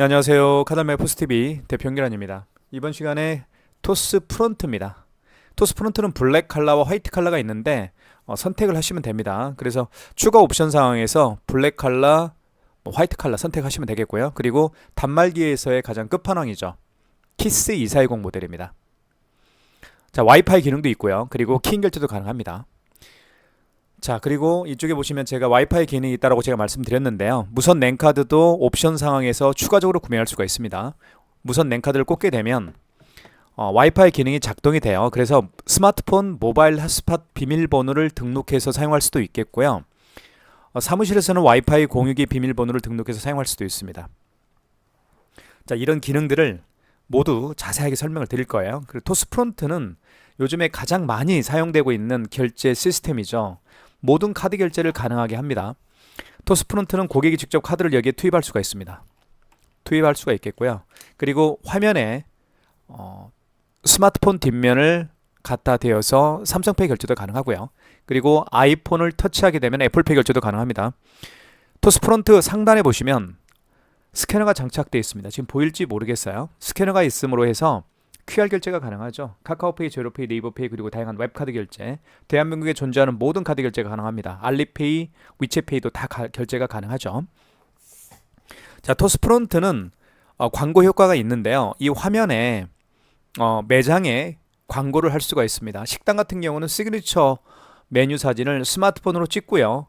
네, 안녕하세요. 카달메 포스TV 대표 연결환입니다. 이번 시간에 토스 프론트입니다. 토스 프론트는 블랙 컬러와 화이트 컬러가 있는데 어, 선택을 하시면 됩니다. 그래서 추가 옵션 상황에서 블랙 컬러, 뭐 화이트 컬러 선택하시면 되겠고요. 그리고 단말기에서의 가장 끝판왕이죠. 키스 2420 모델입니다. 자, 와이파이 기능도 있고요. 그리고 키인 결제도 가능합니다. 자, 그리고 이쪽에 보시면 제가 와이파이 기능이 있다고 제가 말씀드렸는데요. 무선 랜카드도 옵션 상황에서 추가적으로 구매할 수가 있습니다. 무선 랜카드를 꽂게 되면 어, 와이파이 기능이 작동이 돼요. 그래서 스마트폰 모바일 핫스팟 비밀번호를 등록해서 사용할 수도 있겠고요. 어, 사무실에서는 와이파이 공유기 비밀번호를 등록해서 사용할 수도 있습니다. 자, 이런 기능들을 모두 자세하게 설명을 드릴 거예요. 그리고 토스프론트는 요즘에 가장 많이 사용되고 있는 결제 시스템이죠. 모든 카드 결제를 가능하게 합니다. 토스프론트는 고객이 직접 카드를 여기에 투입할 수가 있습니다. 투입할 수가 있겠고요. 그리고 화면에 어, 스마트폰 뒷면을 갖다 대어서 삼성페이 결제도 가능하고요. 그리고 아이폰을 터치하게 되면 애플페이 결제도 가능합니다. 토스프론트 상단에 보시면 스캐너가 장착되어 있습니다. 지금 보일지 모르겠어요. 스캐너가 있음으로 해서 QR 결제가 가능하죠. 카카오페이, 제로페이, 네이버페이 그리고 다양한 웹카드 결제, 대한민국에 존재하는 모든 카드 결제가 가능합니다. 알리페이, 위챗페이도 다 가- 결제가 가능하죠. 자, 토스프론트는 어, 광고 효과가 있는데요. 이 화면에 어, 매장에 광고를 할 수가 있습니다. 식당 같은 경우는 시그니처 메뉴 사진을 스마트폰으로 찍고요.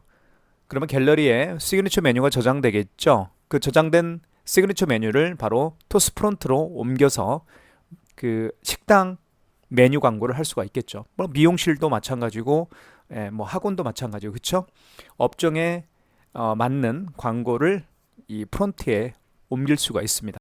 그러면 갤러리에 시그니처 메뉴가 저장되겠죠. 그 저장된 시그니처 메뉴를 바로 토스프론트로 옮겨서 그 식당 메뉴 광고를 할 수가 있겠죠. 뭐 미용실도 마찬가지고, 예, 뭐 학원도 마찬가지고, 그렇죠? 업종에 어, 맞는 광고를 이 프론트에 옮길 수가 있습니다.